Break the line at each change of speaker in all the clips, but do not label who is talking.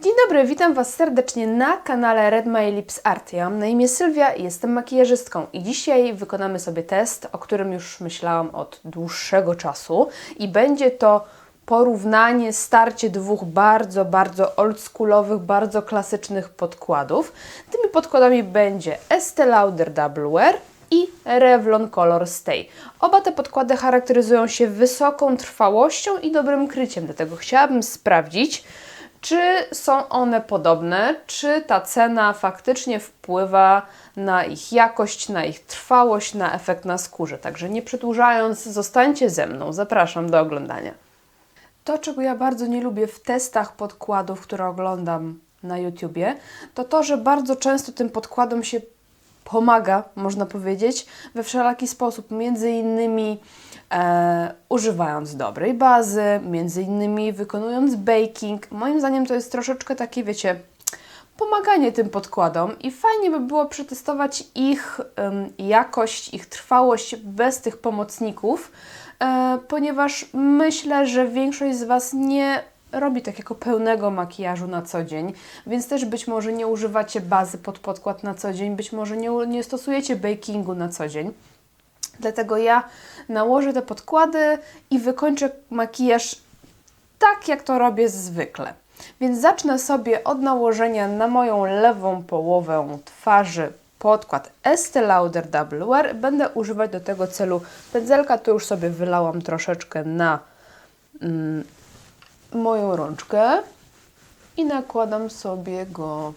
Dzień dobry, witam Was serdecznie na kanale Red My Lips Art. Ja mam na imię Sylwia i jestem makijażystką i dzisiaj wykonamy sobie test, o którym już myślałam od dłuższego czasu i będzie to porównanie, starcie dwóch bardzo, bardzo oldschoolowych, bardzo klasycznych podkładów. Tymi podkładami będzie Estee Lauder Double Wear i Revlon Color Stay. Oba te podkłady charakteryzują się wysoką trwałością i dobrym kryciem, dlatego chciałabym sprawdzić, czy są one podobne, czy ta cena faktycznie wpływa na ich jakość, na ich trwałość, na efekt na skórze. Także nie przedłużając, zostańcie ze mną. Zapraszam do oglądania. To, czego ja bardzo nie lubię w testach podkładów, które oglądam na YouTubie, to to, że bardzo często tym podkładom się pomaga, można powiedzieć, we wszelaki sposób, między innymi e, używając dobrej bazy, między innymi wykonując baking. Moim zdaniem to jest troszeczkę takie, wiecie, pomaganie tym podkładom i fajnie by było przetestować ich jakość, ich trwałość bez tych pomocników, e, ponieważ myślę, że większość z Was nie robi takiego pełnego makijażu na co dzień, więc też być może nie używacie bazy pod podkład na co dzień, być może nie, nie stosujecie bakingu na co dzień. Dlatego ja nałożę te podkłady i wykończę makijaż tak, jak to robię zwykle. Więc zacznę sobie od nałożenia na moją lewą połowę twarzy podkład Estee Lauder Double. Będę używać do tego celu pędzelka, tu już sobie wylałam troszeczkę na mm, moją rączkę i nakładam sobie go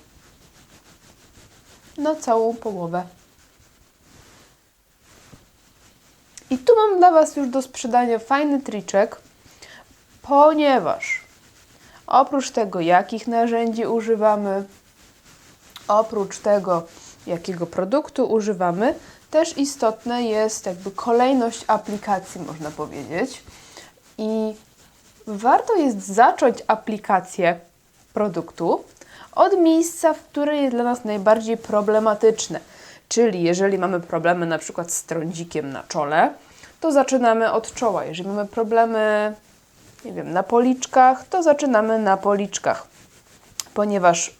na całą połowę. I tu mam dla Was już do sprzedania fajny triczek, ponieważ oprócz tego, jakich narzędzi używamy, oprócz tego, jakiego produktu używamy, też istotna jest jakby kolejność aplikacji, można powiedzieć. I warto jest zacząć aplikację produktu od miejsca, które jest dla nas najbardziej problematyczne. Czyli jeżeli mamy problemy na przykład z trądzikiem na czole, to zaczynamy od czoła. Jeżeli mamy problemy, nie wiem, na policzkach, to zaczynamy na policzkach. Ponieważ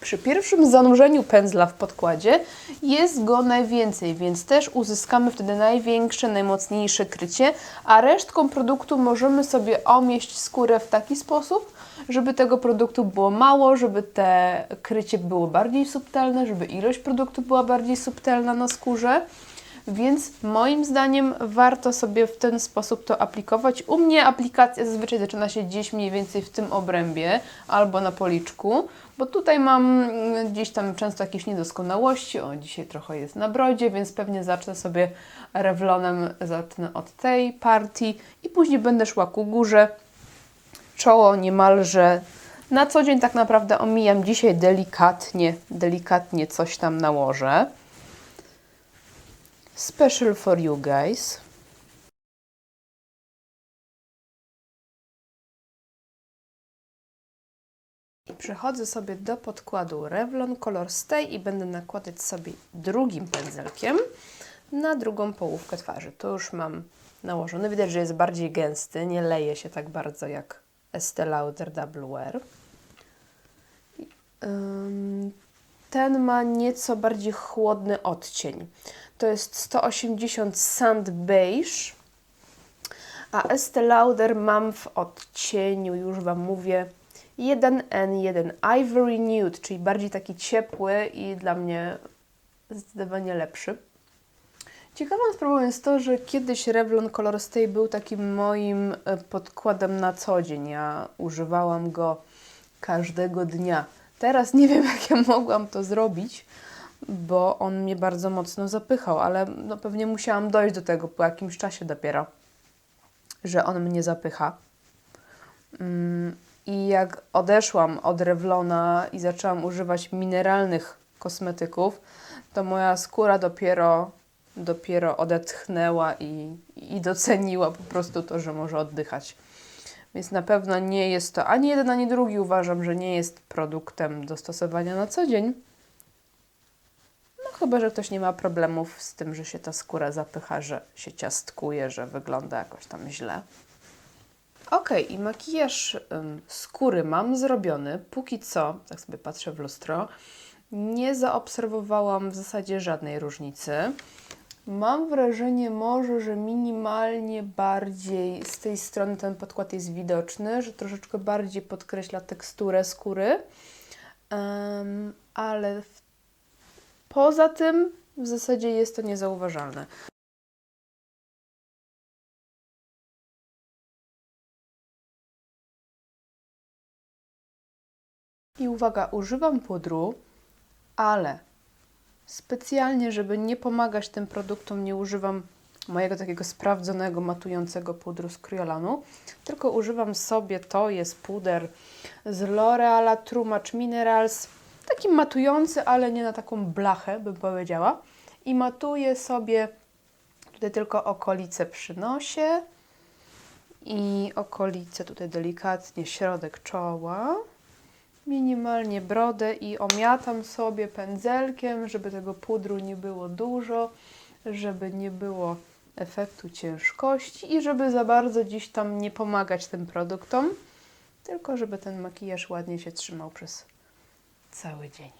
przy pierwszym zanurzeniu pędzla w podkładzie jest go najwięcej, więc też uzyskamy wtedy największe, najmocniejsze krycie, a resztką produktu możemy sobie omieść skórę w taki sposób, żeby tego produktu było mało, żeby te krycie było bardziej subtelne, żeby ilość produktu była bardziej subtelna na skórze. Więc moim zdaniem warto sobie w ten sposób to aplikować. U mnie aplikacja zazwyczaj zaczyna się gdzieś mniej więcej w tym obrębie albo na policzku, bo tutaj mam mm, gdzieś tam często jakieś niedoskonałości. O, dzisiaj trochę jest na brodzie, więc pewnie zacznę sobie rewlonem, zacznę od tej partii i później będę szła ku górze. Czoło niemalże na co dzień tak naprawdę omijam. Dzisiaj delikatnie, delikatnie coś tam nałożę. Special for you guys. I przechodzę sobie do podkładu Revlon Color Stay i będę nakładać sobie drugim pędzelkiem na drugą połówkę twarzy. Tu już mam nałożony. Widać, że jest bardziej gęsty, nie leje się tak bardzo jak Estee Lauder. Ym, ten ma nieco bardziej chłodny odcień. To jest 180 Sand Beige, a Estee Lauder mam w odcieniu, już Wam mówię, 1N1 Ivory Nude, czyli bardziej taki ciepły i dla mnie zdecydowanie lepszy. Ciekawą sprawą jest to, że kiedyś Revlon Color Stay był takim moim e, podkładem na co dzień. Ja używałam go każdego dnia. Teraz nie wiem, jak ja mogłam to zrobić, bo on mnie bardzo mocno zapychał, ale no pewnie musiałam dojść do tego po jakimś czasie dopiero, że on mnie zapycha. Mm, I jak odeszłam od Revlona i zaczęłam używać mineralnych kosmetyków, to moja skóra dopiero, dopiero odetchnęła i, i doceniła po prostu to, że może oddychać. Więc na pewno nie jest to ani jeden, ani drugi. Uważam, że nie jest produktem do stosowania na co dzień. Chyba, że ktoś nie ma problemów z tym, że się ta skóra zapycha, że się ciastkuje, że wygląda jakoś tam źle. Ok, i makijaż ym, skóry mam zrobiony. Póki co, tak sobie patrzę w lustro, nie zaobserwowałam w zasadzie żadnej różnicy. Mam wrażenie może, że minimalnie bardziej z tej strony ten podkład jest widoczny, że troszeczkę bardziej podkreśla teksturę skóry, Ym, ale w, poza tym w zasadzie jest to niezauważalne. I uwaga, używam pudru, ale specjalnie, żeby nie pomagać tym produktom, nie używam mojego takiego sprawdzonego, matującego pudru z Kryolanu, tylko używam sobie, to jest puder z L'Oreala True Match Minerals, taki matujący, ale nie na taką blachę, bym powiedziała. I matuję sobie tutaj tylko okolice przy nosie i okolice tutaj delikatnie środek czoła minimalnie brodę i omiatam sobie pędzelkiem, żeby tego pudru nie było dużo, żeby nie było efektu ciężkości i żeby za bardzo dziś tam nie pomagać tym produktom, tylko żeby ten makijaż ładnie się trzymał przez cały dzień.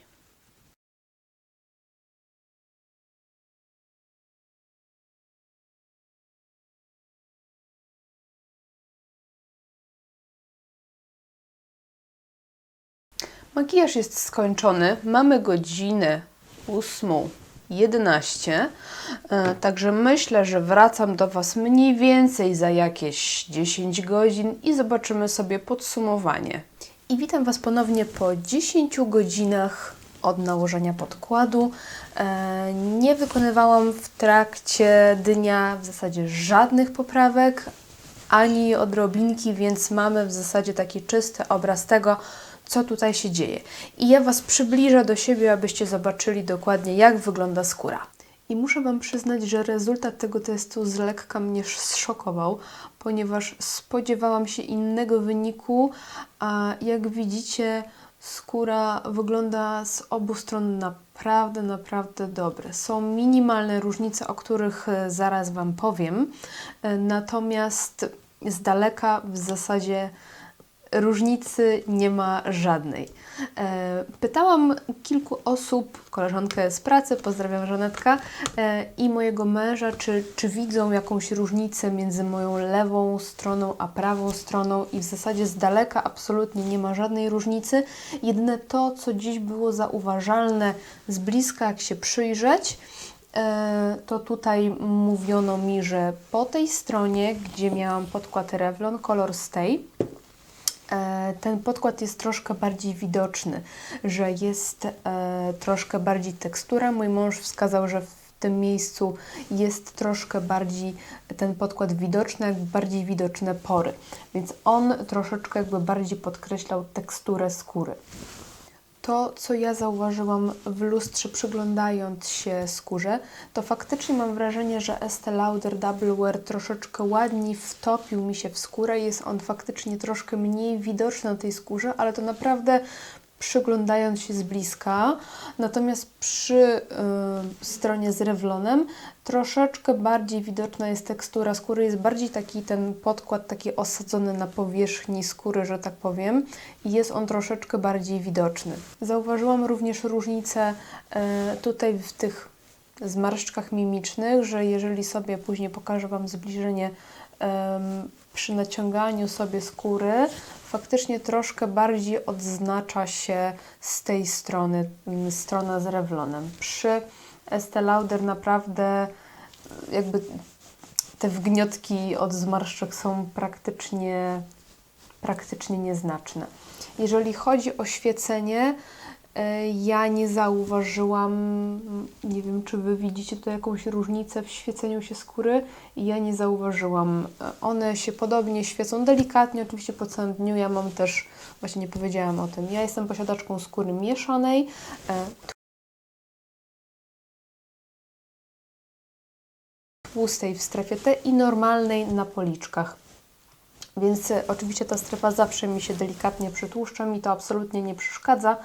Makijaż jest skończony. Mamy godzinę 8.11. E, Także myślę, że wracam do Was mniej więcej za jakieś 10 godzin i zobaczymy sobie podsumowanie. I witam Was ponownie po 10 godzinach od nałożenia podkładu. E, Nie wykonywałam w trakcie dnia w zasadzie żadnych poprawek, ani odrobinki, więc mamy w zasadzie taki czysty obraz tego, co tutaj się dzieje. I ja Was przybliżę do siebie, abyście zobaczyli dokładnie, jak wygląda skóra. I muszę Wam przyznać, że rezultat tego testu z lekka mnie zszokował, ponieważ spodziewałam się innego wyniku, a jak widzicie, skóra wygląda z obu stron naprawdę, naprawdę dobre. Są minimalne różnice, o których e, zaraz Wam powiem, e, natomiast z daleka w zasadzie różnicy nie ma żadnej. E, Pytałam kilku osób, koleżankę z pracy, pozdrawiam Żanetka, e, i mojego męża, czy, czy widzą jakąś różnicę między moją lewą stroną a prawą stroną i w zasadzie z daleka absolutnie nie ma żadnej różnicy. Jedyne to, co dziś było zauważalne z bliska, jak się przyjrzeć, e, to tutaj mówiono mi, że po tej stronie, gdzie miałam podkład Revlon Color Stay, ten podkład jest troszkę bardziej widoczny, że jest e, troszkę bardziej tekstura. Mój mąż wskazał, że w tym miejscu jest troszkę bardziej ten podkład widoczny, jakby bardziej widoczne pory. Więc on troszeczkę jakby bardziej podkreślał teksturę skóry. To, co ja zauważyłam w lustrze, przyglądając się skórze, to faktycznie mam wrażenie, że Estee Lauder Double Wear troszeczkę ładniej wtopił mi się w skórę. Jest on faktycznie troszkę mniej widoczny na tej skórze, ale to naprawdę przyglądając się z bliska. Natomiast przy y, stronie z Revlonem troszeczkę bardziej widoczna jest tekstura skóry, jest bardziej taki ten podkład taki osadzony na powierzchni skóry, że tak powiem i jest on troszeczkę bardziej widoczny. Zauważyłam również różnicę y, tutaj w tych zmarszczkach mimicznych, że jeżeli sobie później pokażę Wam zbliżenie em, przy naciąganiu sobie skóry, faktycznie troszkę bardziej odznacza się z tej strony, mm, strona z Revlonem. Przy Estee Lauder naprawdę y, jakby te wgniotki od zmarszczek są praktycznie, praktycznie nieznaczne. Jeżeli chodzi o świecenie, ja nie zauważyłam, nie wiem czy Wy widzicie tu jakąś różnicę w świeceniu się skóry, ja nie zauważyłam. One się podobnie świecą, delikatnie oczywiście po całym dniu. Ja mam też, właśnie nie powiedziałam o tym, ja jestem posiadaczką skóry mieszanej, e, tłustej w strefie T i normalnej na policzkach. Więc e, oczywiście ta strefa zawsze mi się delikatnie przytłuszcza, mi to absolutnie nie przeszkadza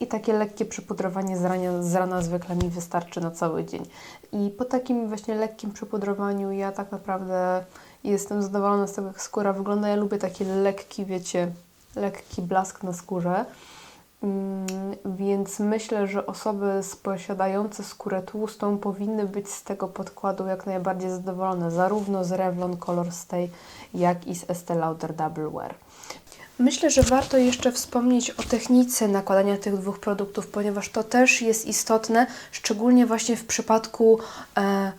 i takie lekkie przypudrowanie z rana, z rana zwykle mi wystarczy na cały dzień. I po takim właśnie lekkim przypudrowaniu ja tak naprawdę jestem zadowolona z tego, jak skóra wygląda. Ja lubię taki lekki, wiecie, lekki blask na skórze. Mm, Więc myślę, że osoby posiadające skórę tłustą powinny być z tego podkładu jak najbardziej zadowolone, zarówno z Revlon Color Stay, jak i z Estee Lauder Double Wear. Myślę, że warto jeszcze wspomnieć o technice nakładania tych dwóch produktów, ponieważ to też jest istotne, szczególnie właśnie w przypadku e,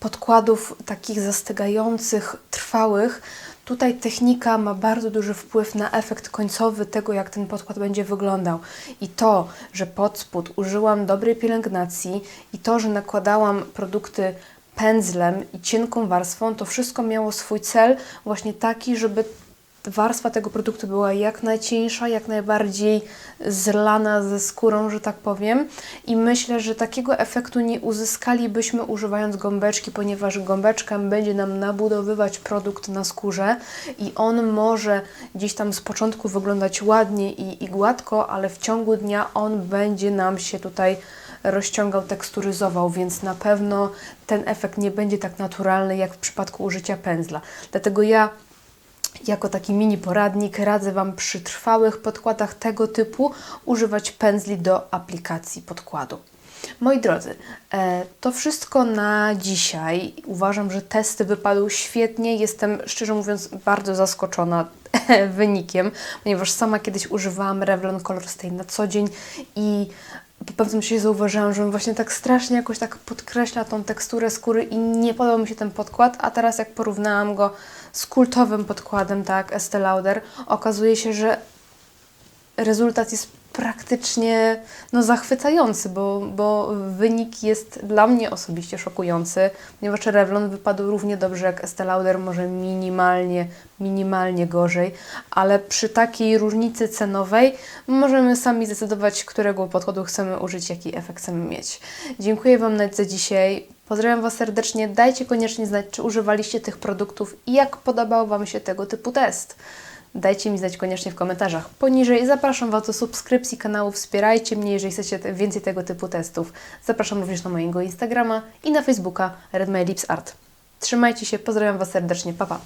podkładów takich zastygających, trwałych. Tutaj technika ma bardzo duży wpływ na efekt końcowy tego, jak ten podkład będzie wyglądał. I to, że pod spód użyłam dobrej pielęgnacji i to, że nakładałam produkty pędzlem i cienką warstwą, to wszystko miało swój cel właśnie taki, żeby warstwa tego produktu była jak najcieńsza, jak najbardziej zlana ze skórą, że tak powiem. I myślę, że takiego efektu nie uzyskalibyśmy używając gąbeczki, ponieważ gąbeczka będzie nam nabudowywać produkt na skórze i on może gdzieś tam z początku wyglądać ładnie i, i gładko, ale w ciągu dnia on będzie nam się tutaj rozciągał, teksturyzował, więc na pewno ten efekt nie będzie tak naturalny jak w przypadku użycia pędzla. Dlatego ja jako taki mini poradnik radzę Wam przy trwałych podkładach tego typu używać pędzli do aplikacji podkładu. Moi drodzy, e, to wszystko na dzisiaj. Uważam, że testy wypadły świetnie. Jestem szczerze mówiąc bardzo zaskoczona wynikiem, ponieważ sama kiedyś używałam Revlon Color Stay na co dzień i po pewnym czasie zauważyłam, że on właśnie tak strasznie jakoś tak podkreśla tą teksturę skóry i nie podobał mi się ten podkład, a teraz jak porównałam go z kultowym podkładem, tak, Estee Lauder, okazuje się, że rezultat jest praktycznie no, zachwycający, bo, bo wynik jest dla mnie osobiście szokujący, ponieważ Revlon wypadł równie dobrze jak Estee Lauder, może minimalnie, minimalnie gorzej, ale przy takiej różnicy cenowej możemy sami zdecydować, którego podkładu chcemy użyć, jaki efekt chcemy mieć. Dziękuję Wam na za dzisiaj. Pozdrawiam Was serdecznie. Dajcie koniecznie znać, czy używaliście tych produktów i jak podobał Wam się tego typu test. Dajcie mi znać koniecznie w komentarzach poniżej. Zapraszam Was do subskrypcji kanału, wspierajcie mnie, jeżeli chcecie więcej tego typu testów. Zapraszam również na mojego Instagrama i na Facebooka Red Lips Art. Trzymajcie się, pozdrawiam Was serdecznie, pa pa!